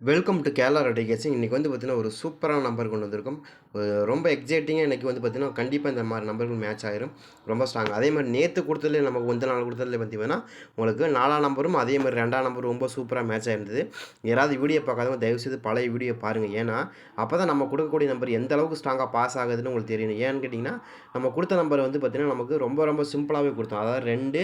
Welcome to Kerala eradication இன்றைக்கி வந்து பார்த்திங்கன்னா ஒரு சூப்பரான நம்பர் கொண்டு வந்திருக்கும். ரொம்ப எக்ஸைட்டிங்காக இன்றைக்கி வந்து பார்த்திங்கன்னா கண்டிப்பாக இந்த மாதிரி நம்பர்கள் மேட்ச் ஆயிரும். ரொம்ப ஸ்ட்ராங் அதே மாதிரி நேற்று கொடுத்ததுல நமக்கு வந்து நாள் கொடுத்ததுல பார்த்தீங்கன்னா உங்களுக்கு நாலாம் நம்பரும் அதே மாதிரி ரெண்டாம் நம்பரும் ரொம்ப சூப்பராக மேட்ச் ஆயிருந்தது. யாராவது வீடியோ பார்க்காதவங்க தயவுசெய்து பழைய வீடியோ பாருங்கள் ஏன்னா அப்போ தான் நம்ம கொடுக்கக்கூடிய நம்பர் எந்த அளவுக்கு ஸ்ட்ராங்காக பாஸ் ஆகுதுன்னு உங்களுக்கு தெரியணும். ஏன்னு கேட்டிங்கன்னா நம்ம கொடுத்த நம்பர் வந்து பார்த்திங்கன்னா நமக்கு ரொம்ப ரொம்ப சிம்பிளாகவே கொடுத்தோம். அதாவது ரெண்டு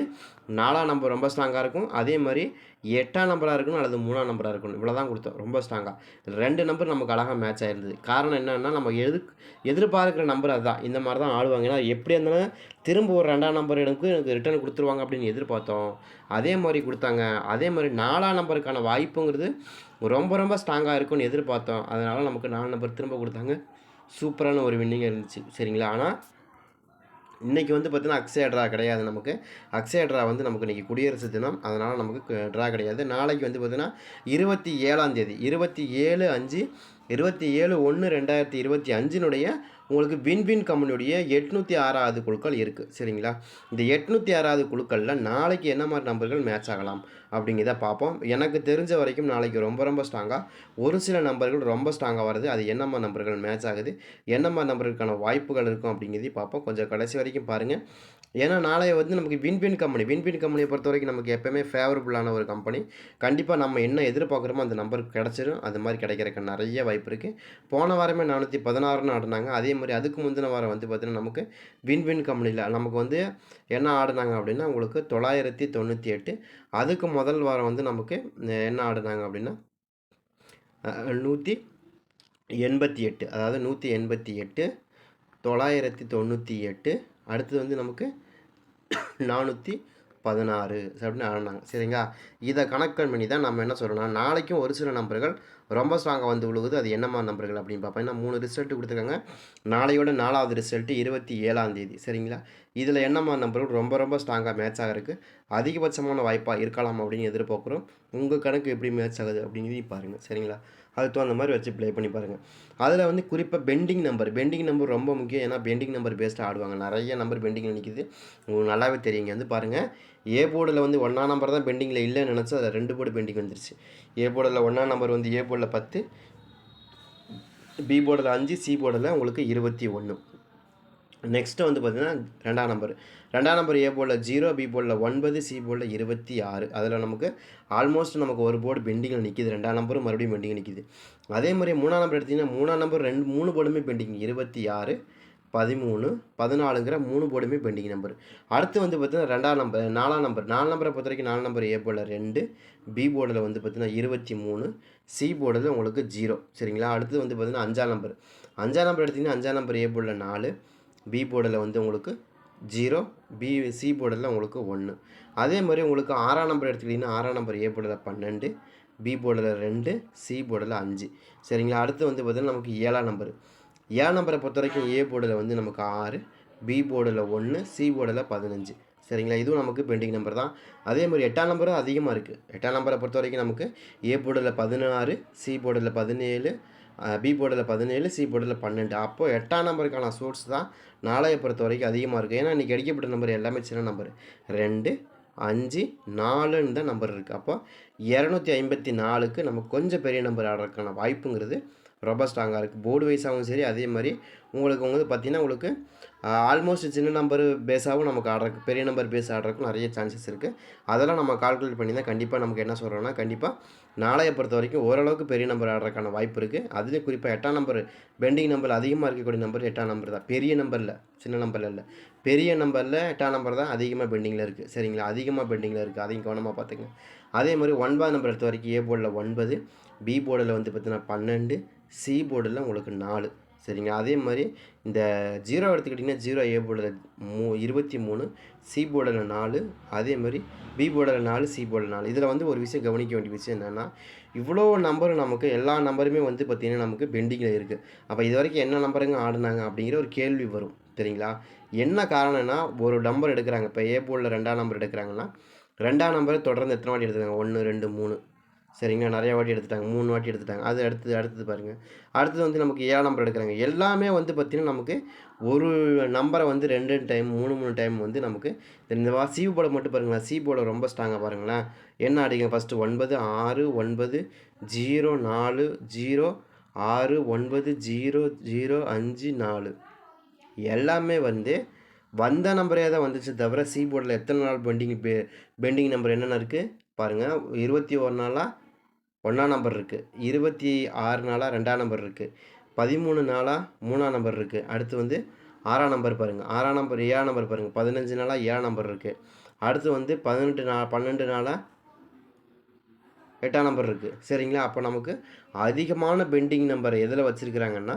நாலாம் நம்பர் ரொம்ப ஸ்ட்ராங்காக இருக்கும். அதே மாதிரி எட்டாம் நம்பராக இருக்கணும் அல்லது மூணாம் நம்பராக இருக்கணும். இவ்வளோ தான் கொடுத்தோம். ரொம்ப ஸ்ட்ராங்காக ரெண்டு நம்பர் நமக்கு அழகாக மேட்ச் ஆயிருந்தது. காரணம் என்னென்னா நம்ம எது எதிர்பார்க்குற நம்பர் அதுதான். இந்த மாதிரி தான் ஆடுவாங்க. ஏன்னா எப்படி இருந்தாலும் திரும்ப ஒரு ரெண்டாம் நம்பர் எனக்கு எனக்கு ரிட்டர்ன் கொடுத்துருவாங்க அப்படின்னு எதிர்பார்த்தோம். அதே மாதிரி கொடுத்தாங்க. அதே மாதிரி நாலாம் நம்பருக்கான வாய்ப்புங்கிறது ரொம்ப ரொம்ப ஸ்ட்ராங்காக இருக்கும்னு எதிர்பார்த்தோம். அதனால் நமக்கு நாலு நம்பர் திரும்ப கொடுத்தாங்க. சூப்பரான ஒரு வின்னிங் இருந்துச்சு. சரிங்களா? ஆனால் இன்றைக்கி வந்து பார்த்திங்கன்னா அக்ஷய ட்ரா கிடையாது நமக்கு. அக்ஷய ட்ரா வந்து நமக்கு இன்றைக்கி குடியரசு தினம். அதனால் நமக்கு ட்ரா கிடையாது. நாளைக்கு வந்து பார்த்திங்கன்னா இருபத்தி ஏழாம் தேதி இருபத்தி ஏழு அஞ்சு இருபத்தி ஏழு ஒன்று ரெண்டாயிரத்தி இருபத்தி அஞ்சினுடைய உங்களுக்கு வின்வின் கம்பெனியுடைய எட்நூற்றி ஆறாவது குழுக்கள் இருக்குது சரிங்களா? இந்த எட்நூற்றி ஆறாவது குழுக்களில் நாளைக்கு என்ன மாதிரி நம்பர்கள் மேட்ச் ஆகலாம் அப்படிங்கிறத பார்ப்போம். எனக்கு தெரிஞ்ச வரைக்கும் நாளைக்கு ரொம்ப ரொம்ப ஸ்ட்ராங்காக ஒரு சில நம்பர்கள் ரொம்ப ஸ்ட்ராங்காக வருது. அது என்னம்மா நம்பர்கள் மேட்ச் ஆகுது? என்னம்மா நம்பர்களுக்கான வாய்ப்புகள் இருக்கும் அப்படிங்கிறதையும் பார்ப்போம். கொஞ்சம் கடைசி வரைக்கும் பாருங்கள் ஏன்னா நாளைய வந்து நமக்கு வின்வின் கம்பெனி வின்வின் கம்பெனியை பொறுத்த வரைக்கும் நமக்கு எப்போயுமே ஃபேவரபுளான ஒரு கம்பெனி. கண்டிப்பாக நம்ம என்ன எதிர்பார்க்குறோமோ அந்த நம்பர் கிடச்சிரும். அது மாதிரி கிடைக்கிறக்கு நிறைய வாய்ப்பு இருக்குது போன வாரமே நானூற்றி பதினாறுன்னு ஆடினாங்க. அதே மாதிரி அதுக்கு முந்தின வாரம் வந்து பார்த்திங்கன்னா நமக்கு வின்வின் கம்பெனியில் நமக்கு வந்து என்ன ஆடினாங்க அப்படின்னா உங்களுக்கு தொள்ளாயிரத்தி தொண்ணூற்றி எட்டு. அதுக்கு முதல் வாரம் வந்து நமக்கு என்ன ஆடினாங்க அப்படின்னா நூற்றி எண்பத்தி எட்டு. அதாவது நூற்றி எண்பத்தி எட்டு தொள்ளாயிரத்தி தொண்ணூற்றி எட்டு அடுத்தது வந்து நமக்கு நானூற்றி பதினாறு. அப்படின்னு ஆடினாங்க சரிங்களா? இதை கணக்கன் பண்ணி தான் நம்ம என்ன சொல்கிறோம்னா நாளைக்கும் ஒரு சில நம்பர்கள் ரொம்ப ஸ்ட்ராங்காக வந்து விழுகுது அது என்னம்மா நம்பர்கள் அப்படின்னு பார்ப்போம். ஏன்னா மூணு ரிசல்ட் கொடுத்துருக்காங்க. நாளையோட நாலாவது ரிசல்ட்டு இருபத்தி ஏழாம் தேதி. சரிங்களா? இதில் என்னம்மா நம்பர்கள் ரொம்ப ரொம்ப ஸ்ட்ராங்காக மேட்ச் ஆகிறதுக்கு அதிகபட்சமான வாய்ப்பாக இருக்கலாம் அப்படின்னு எதிர்பார்க்குறோம். உங்கள் கணக்கு எப்படி மேட்ச் ஆகுது அப்படிங்கிறதையும் பாருங்கள் சரிங்களா? அதுக்கு தகுந்த மாதிரி வச்சு ப்ளே பண்ணி பாருங்கள் அதில் வந்து குறிப்பாக பெண்டிங் நம்பர் பெண்டிங் நம்பர் ரொம்ப முக்கியம். ஏன்னா பெண்டிங் நம்பர் பேஸ்ட்டாக ஆடுவாங்க. நிறைய நம்பர் பெண்டிங்கில் நிற்கிது உங்களுக்கு நல்லாவே தெரியுங்க வந்து பாருங்கள் ஏ போர்டில் வந்து ஒன்றா நம்பர் தான் பெண்டிங்கில் இல்லைன்னு நினச்சா அதில் ரெண்டு போர்டு பெண்டிங் வந்துருச்சு. ஏ போர்டில் ஒன்றா நம்பர் வந்து ஏ போர்டில் பத்து பி போர்டில் அஞ்சு சி போர்டில் உங்களுக்கு இருபத்தி ஒன்று நெக்ஸ்ட்டு வந்து பார்த்திங்கன்னா ரெண்டாம் நம்பர் ரெண்டாம் நம்பர் ஏ போர்டில் ஜீரோ பி போர்டில் ஒன்பது சி போர்டில் இருபத்தி ஆறு. அதில் நமக்கு ஆல்மோஸ்ட் நமக்கு ஒரு போர்டு பெண்டிங்கில் நிற்கிது ரெண்டாம் நம்பரும் மறுபடியும் பெண்டிங் நிற்கிது அதே மாதிரி மூணாம் நம்பர் எடுத்திங்கன்னா மூணாம் நம்பர் ரெண்டு மூணு போர்டுமே பெண்டிங் இருபத்தி ஆறு பதிமூணு பதினாலுங்கிற மூணு போர்டுமே பெண்டிங் நம்பர் அடுத்து வந்து பார்த்தீங்கன்னா ரெண்டாம் நம்பர் நாலாம் நம்பர் நாலு நம்பரை பொறுத்த வரைக்கும் நாலு நம்பர் ஏ போர்டில் ரெண்டு பி போர்டில் வந்து பார்த்திங்கன்னா இருபத்தி மூணு சி போர்டில் உங்களுக்கு ஜீரோ சரிங்களா? அடுத்து வந்து பார்த்திங்கன்னா அஞ்சாம் நம்பர் அஞ்சாம் நம்பர் எடுத்திங்கன்னா அஞ்சாம் நம்பர் ஏ போர்டில் நாலு பி போர்டில் வந்து உங்களுக்கு ஜீரோ பி சி போர்டில் உங்களுக்கு ஒன்று அதே மாதிரி உங்களுக்கு ஆறாம் நம்பர் எடுத்துக்கிட்டிங்கன்னா ஆறாம் நம்பர் ஏ போர்டில் பன்னெண்டு பி போர்டில் ரெண்டு சி போர்டில் அஞ்சு. சரிங்களா? அடுத்து வந்து பார்த்திங்கன்னா நமக்கு ஏழாம் நம்பர் ஏழாம் நம்பரை பொறுத்த வரைக்கும் ஏ போர்டில் வந்து நமக்கு ஆறு பி போர்டில் ஒன்று சி போர்டில் பதினஞ்சு. சரிங்களா? இதுவும் நமக்கு பெண்டிங் நம்பர் தான். அதே மாதிரி எட்டாம் நம்பரும் அதிகமாக இருக்குது எட்டாம் நம்பரை பொறுத்த வரைக்கும் நமக்கு ஏ போர்டில் பதினாறு சி போர்டில் பதினேழு பி போர்டில் பதினேழு சி போர்டில் பன்னெண்டு. அப்போது எட்டாம் நம்பருக்கான சோர்ஸ் தான் நாளைய பொறுத்த வரைக்கும் அதிகமாக இருக்குது ஏன்னா இன்றைக்கி அடிக்கப்பட்ட நம்பர் எல்லாமே சின்ன நம்பர் ரெண்டு அஞ்சு நாலுன்னு தான் நம்பர் இருக்குது அப்போ இரநூத்தி ஐம்பத்தி நாலுக்கு நம்ம கொஞ்சம் பெரிய நம்பர் ஆடுறதுக்கான வாய்ப்புங்கிறது ரொம்ப ஸ்ட்ராங்காக இருக்குது போர்டு வைஸாகவும் சரி அதே மாதிரி உங்களுக்கு வந்து பார்த்திங்கன்னா உங்களுக்கு ஆல்மோஸ்ட் சின்ன நம்பர் பேஸாகவும் நமக்கு ஆடுறக்கு பெரிய நம்பர் பேஸ் ஆடுறதுக்கும் நிறைய சான்சஸ் இருக்குது அதெல்லாம் நம்ம கால்குலேட் பண்ணி தான் கண்டிப்பாக நமக்கு என்ன சொல்கிறோன்னா கண்டிப்பாக நாளைய பொறுத்த வரைக்கும் ஓரளவுக்கு பெரிய நம்பர் ஆடுறதுக்கான வாய்ப்பு இருக்குது அதுலேயும் குறிப்பாக எட்டாம் நம்பர் பெண்டிங் நம்பர் அதிகமாக இருக்கக்கூடிய நம்பர் எட்டாம் நம்பர் தான். பெரிய நம்பரில் சின்ன நம்பரில் இல்லை. பெரிய நம்பரில் எட்டாம் நம்பர் தான் அதிகமாக பெண்டிங்கில் இருக்குது சரிங்களா? அதிகமாக பெண்டிங்கில் இருக்குது அதையும் கவனமாக பார்த்துங்க அதே மாதிரி ஒன்பது நம்பர் எடுத்த வரைக்கும் ஏ போர்டில் ஒன்பது பி போர்டில் வந்து பார்த்திங்கன்னா பன்னெண்டு சி போர்டில் உங்களுக்கு நாலு. சரிங்க அதே மாதிரி இந்த ஜீரோ எடுத்துக்கிட்டிங்கன்னா ஜீரோ ஏ போர்டில் மூ இருபத்தி மூணு சி போர்டில் நாலு அதே மாதிரி பி போர்டில் நாலு சி போர்டில் நாலு. இதில் வந்து ஒரு விஷயம் கவனிக்க வேண்டிய விஷயம் என்னென்னா இவ்வளோ நம்பரும் நமக்கு எல்லா நம்பருமே வந்து பார்த்திங்கன்னா நமக்கு பெண்டிங்கில் இருக்குது அப்போ இது வரைக்கும் என்ன நம்பருங்க ஆடினாங்க அப்படிங்கிற ஒரு கேள்வி வரும். சரிங்களா? என்ன காரணம்னா ஒரு நம்பர் எடுக்கிறாங்க. இப்போ ஏ போர்டில் ரெண்டாம் நம்பர் எடுக்கிறாங்கன்னா ரெண்டாம் நம்பர் தொடர்ந்து எத்தனை வாட்டி எடுத்துக்காங்க ஒன்று ரெண்டு மூணு. சரிங்களா? நிறைய வாட்டி எடுத்துட்டாங்க. மூணு வாட்டி எடுத்துட்டாங்க. அது அடுத்தது அடுத்தது பாருங்கள் அடுத்தது வந்து நமக்கு ஏழாம் நம்பர் எடுக்கிறாங்க. எல்லாமே வந்து பார்த்திங்கன்னா நமக்கு ஒரு நம்பரை வந்து ரெண்டு டைம் மூணு மூணு டைம் வந்து நமக்கு இந்த வா சி போர்டை மட்டும் பாருங்களேன். சி போர்டை ரொம்ப ஸ்ட்ராங்காக பாருங்களேன். என்ன அடிங்க ஃபஸ்ட்டு ஒன்பது ஆறு ஒன்பது ஜீரோ நாலு ஜீரோ ஆறு ஒன்பது ஜீரோ ஜீரோ அஞ்சு நாலு. எல்லாமே வந்து வந்த நம்பரே தான் வந்துச்சு தவிர சி போர்டில் எத்தனை நாள் பெண்டிங் பெ பெண்டிங் நம்பர் என்னென்ன இருக்குது பாருங்கள் இருபத்தி ஒரு நாளாக ஒன்றாம் நம்பர் இருக்குது இருபத்தி ஆறு நாளாக ரெண்டாம் நம்பர் இருக்குது பதிமூணு நாளாக மூணாம் நம்பர் இருக்குது அடுத்து வந்து ஆறாம் நம்பர் பாருங்கள் ஆறாம் நம்பர் ஏழாம் நம்பர் பாருங்கள் பதினஞ்சு நாளாக ஏழாம் நம்பர் இருக்குது அடுத்து வந்து பதினெட்டு நாள் பன்னெண்டு நாளாக எட்டாம் நம்பர் இருக்குது சரிங்களா? அப்போ நமக்கு அதிகமான பெண்டிங் நம்பர் எதில் வச்சுருக்கிறாங்கன்னா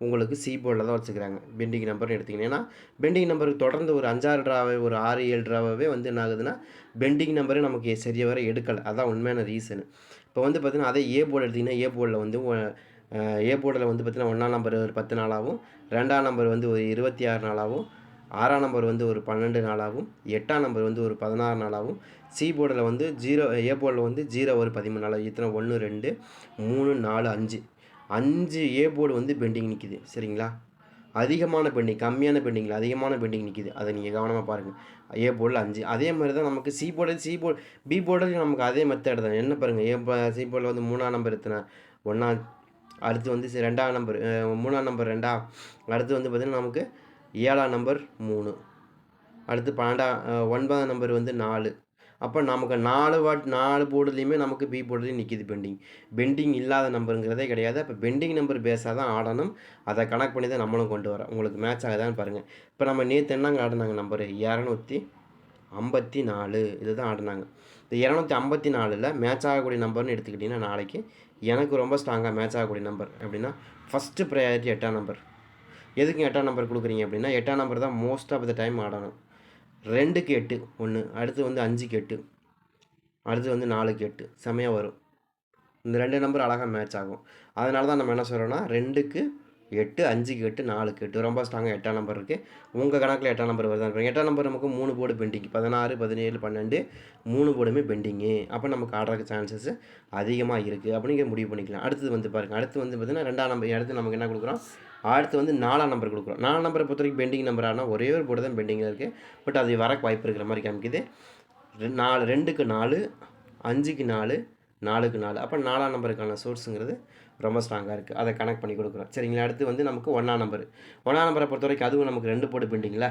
உங்களுக்கு சி போர்டில் தான் வச்சுக்கிறாங்க பெண்டிங் நம்பர்னு எடுத்திங்கன்னா ஏன்னா பெண்டிங் நம்பருக்கு தொடர்ந்து ஒரு அஞ்சாறு ட்ராவே ஒரு ஆறு ஏழு ட்ராவே வந்து என்ன ஆகுதுன்னா பெண்டிங் நம்பரே நமக்கு சரியாக வர எடுக்கலை. அதான் உண்மையான ரீசனு இப்போ வந்து பார்த்திங்கன்னா அதே ஏ போர்டு எடுத்திங்கன்னா ஏ போர்டில் வந்து ஏ போர்டில் வந்து பார்த்திங்கன்னா ஒன்றாம் நம்பர் ஒரு பத்து நாளாகவும் ரெண்டாம் நம்பர் வந்து ஒரு இருபத்தி ஆறு நாளாகவும் ஆறாம் நம்பர் வந்து ஒரு பன்னெண்டு நாளாகவும் எட்டாம் நம்பர் வந்து ஒரு பதினாறு நாளாகவும் சி போர்டில் வந்து ஜீரோ ஏ போர்டில் வந்து ஜீரோ ஒரு பதிமூணு நாளாக இத்தனை ஒன்று ரெண்டு மூணு நாலு அஞ்சு. அஞ்சு ஏ போர்டு வந்து பெண்டிங் நிற்கிது சரிங்களா? அதிகமான பெண்டிங் கம்மியான பெண்டிங்கில் அதிகமான பெண்டிங் நிற்கிது அதை நீங்கள் கவனமாக பாருங்கள் ஏ போர்டில் அஞ்சு. அதே மாதிரி தான் நமக்கு சி போர்டில் சி போர்டு பி போர்டில் நமக்கு அதே மெத்தட் தான். என்ன பாருங்கள் ஏ சி போர்டில் வந்து மூணாம் நம்பர் எத்தனை? ஒன்றா அடுத்து வந்து ரெண்டாம் நம்பர் மூணாம் நம்பர் ரெண்டா? அடுத்து வந்து பார்த்திங்கன்னா நமக்கு ஏழாம் நம்பர் மூணு. அடுத்து பன்னெண்டாம் ஒன்பதாம் நம்பர் வந்து நாலு. அப்போ நமக்கு நாலு வாட் நாலு போர்டுலேயுமே நமக்கு பி போர்டுலேயும் நிற்கிது பெண்டிங் பெண்டிங் இல்லாத நம்பருங்கிறதே கிடையாது. அப்போ பெண்டிங் நம்பர் பேஸாக தான் ஆடணும். அதை கனெக்ட் பண்ணி தான் நம்மளும் கொண்டு வரோம் உங்களுக்கு மேட்ச் ஆகுதான்னு பாருங்கள் இப்போ நம்ம நேற்று என்னங்க ஆடினாங்க நம்பரு இரநூத்தி ஐம்பத்தி நாலு. இது தான் ஆடினாங்க. இந்த இரநூத்தி ஐம்பத்தி நாலில் மேட்ச் ஆகக்கூடிய நம்பர்னு எடுத்துக்கிட்டிங்கன்னா நாளைக்கு எனக்கு ரொம்ப ஸ்ட்ராங்காக மேட்ச் ஆகக்கூடிய நம்பர் அப்படின்னா ஃபஸ்ட்டு ப்ரையாரிட்டி எட்டாம் நம்பர் எதுக்கு எட்டாம் நம்பர் கொடுக்குறீங்க அப்படின்னா எட்டாம் நம்பர் தான் மோஸ்ட் ஆஃப் த டைம் ஆடணும். ரெண்டுக்கு எட்டு ஒன்று அடுத்து வந்து அஞ்சுக்கு எட்டு அடுத்து வந்து நாலுக்கு எட்டு செமையாக வரும். இந்த ரெண்டு நம்பர் அழகாக மேட்ச் ஆகும். அதனால தான் நம்ம என்ன சொல்கிறோன்னா ரெண்டுக்கு எட்டு அஞ்சுக்கு எட்டு நாலுக்கு எட்டு ரொம்ப ஸ்ட்ராங்காக எட்டாம் நம்பர் இருக்குது உங்கள் கணக்கில் எட்டாம் நம்பர் வருதான் இருக்கும் எட்டாம் நம்பர் நமக்கு மூணு போர்டு பெண்டிங் பதினாறு பதினேழு பன்னெண்டு மூணு போர்டுமே பெண்டிங்கு அப்போ நமக்கு ஆடுறதுக்கு சான்சஸ் அதிகமாக இருக்குது அப்படிங்கிற முடிவு பண்ணிக்கலாம். அடுத்தது வந்து பாருங்கள் அடுத்து வந்து பார்த்திங்கன்னா ரெண்டாம் நம்பர் அடுத்து நமக்கு என்ன கொடுக்குறோம்? அடுத்து வந்து நாலாம் நம்பர் கொடுக்குறோம். நாலாம் நம்பரை பொறுத்த வரைக்கும் பெண்டிங் நம்பர் ஆனால் ஒரே ஒரு போர்டு தான் பெண்டிங்கில் இருக்குது பட் அது வரக்கு வாய்ப்பு இருக்கிற மாதிரி காமிக்குது. நாலு ரெண்டுக்கு நாலு அஞ்சுக்கு நாலு நாலுக்கு நாலு. அப்போ நாலாம் நம்பருக்கான சோர்ஸுங்கிறது ரொம்ப ஸ்ட்ராங்காக இருக்குது அதை கனெக்ட் பண்ணி கொடுக்குறோம். சரிங்களா? அடுத்து வந்து நமக்கு ஒன்றாம் நம்பர் ஒன்றாம் நம்பரை பொறுத்த வரைக்கும் அதுவும் நமக்கு ரெண்டு போட்டு பெண்டிங்களா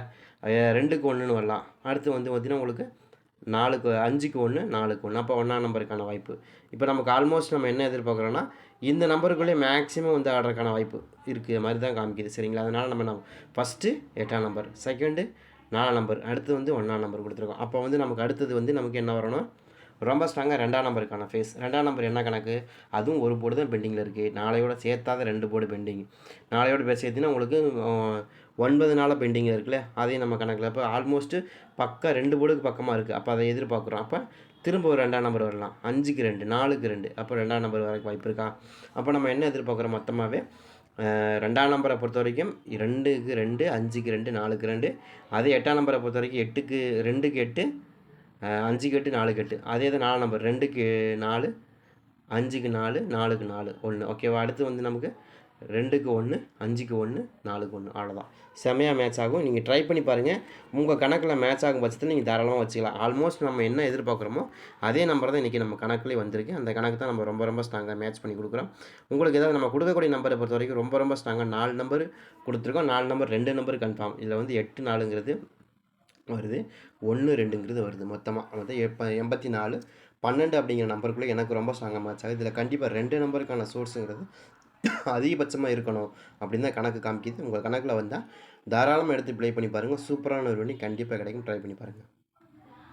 ரெண்டுக்கு ஒன்றுன்னு வரலாம். அடுத்து வந்து பார்த்திங்கன்னா உங்களுக்கு நாலுக்கு அஞ்சுக்கு ஒன்று நாலுக்கு ஒன்று அப்போ ஒன்றாம் நம்பருக்கான வாய்ப்பு. இப்போ நமக்கு ஆல்மோஸ்ட் நம்ம என்ன எதிர்பார்க்குறோன்னா இந்த நம்பருக்குள்ளே மேக்ஸிமம் வந்து ஆடுறதுக்கான வாய்ப்பு இருக்குது மாதிரி தான் காமிக்குது. சரிங்களா? அதனால் நம்ம நம்ம ஃபஸ்ட்டு எட்டாம் நம்பர் செகண்டு நாலாம் நம்பர் அடுத்து வந்து ஒன்றாம் நம்பர் கொடுத்துருக்கோம். அப்போ வந்து நமக்கு அடுத்தது வந்து நமக்கு என்ன வரணும்? ரொம்ப ஸ்ட்ராங்காக ரெண்டாம் நம்பருக்கான ஃபேஸ் ரெண்டாம் நம்பர் என்ன கணக்கு? அதுவும் ஒரு போர்டு தான் பெண்டிங்கில் இருக்குது நாளையோட சேர்த்தாத ரெண்டு போர்டு பெண்டிங் நாளையோட பேர் சேர்த்தினா உங்களுக்கு ஒன்பது நாளாக பெண்டிங்கில் இருக்குல்ல? அதையும் நம்ம கணக்கில். அப்போ ஆல்மோஸ்ட்டு பக்கம் ரெண்டு போர்டுக்கு பக்கமாக இருக்குது அப்போ அதை எதிர்பார்க்குறோம். அப்போ திரும்ப ஒரு ரெண்டாம் நம்பர் வரலாம். அஞ்சுக்கு ரெண்டு நாலுக்கு ரெண்டு. அப்போ ரெண்டாம் நம்பர் வரைக்கும் வாய்ப்பு இருக்கா? அப்போ நம்ம என்ன எதிர்பார்க்குறோம் மொத்தமாகவே ரெண்டாம் நம்பரை பொறுத்த வரைக்கும் ரெண்டுக்கு ரெண்டு அஞ்சுக்கு ரெண்டு நாலுக்கு ரெண்டு. அதே எட்டாம் நம்பரை பொறுத்த வரைக்கும் எட்டுக்கு ரெண்டுக்கு எட்டு அஞ்சு கட்டு நாலு கட்டு. அதே தான் நாலு நம்பர் ரெண்டுக்கு நாலு அஞ்சுக்கு நாலு நாலுக்கு நாலு ஒன்று ஓகேவா அடுத்து வந்து நமக்கு ரெண்டுக்கு ஒன்று அஞ்சுக்கு ஒன்று நாலுக்கு ஒன்று அவ்வளோதான் செமையாக மேட்ச் ஆகும். நீங்கள் ட்ரை பண்ணி பாருங்கள் உங்கள் கணக்கில் மேட்ச் ஆகும் பட்சத்தில் நீங்கள் தாராளமாக வச்சுக்கலாம். ஆல்மோஸ்ட் நம்ம என்ன எதிர்பார்க்குறோமோ அதே நம்பர் தான் இன்றைக்கி நம்ம கணக்குலேயே வந்திருக்கு. அந்த கணக்கு தான் நம்ம ரொம்ப ரொம்ப ஸ்ட்ராங்காக மேட்ச் பண்ணி கொடுக்குறோம். உங்களுக்கு ஏதாவது நம்ம கொடுக்கக்கூடிய நம்பரை பொறுத்த வரைக்கும் ரொம்ப ரொம்ப ஸ்ட்ராங்காக நாலு நம்பர் கொடுத்துருக்கோம். நாலு நம்பர் ரெண்டு நம்பர் கன்ஃபார்ம் இதில் வந்து எட்டு நாலுங்கிறது வருது. ஒன்று ரெண்டுங்கிறது வருது மொத்தமாக மொத்தம் எப்ப எண்பத்தி நாலு பன்னெண்டு அப்படிங்கிற நம்பருக்குள்ளே எனக்கு ரொம்ப ஸ்ட்ராங்காக இதில் கண்டிப்பாக ரெண்டு நம்பருக்கான சோர்ஸுங்கிறது அதிகபட்சமாக இருக்கணும் அப்படின்னு தான் கணக்கு காமிக்குது. உங்கள் கணக்கில் வந்தால் தாராளமாக எடுத்து ப்ளே பண்ணி பாருங்கள் சூப்பரான ஒரு வண்டி கண்டிப்பாக கிடைக்கும். ட்ரை பண்ணி பாருங்கள்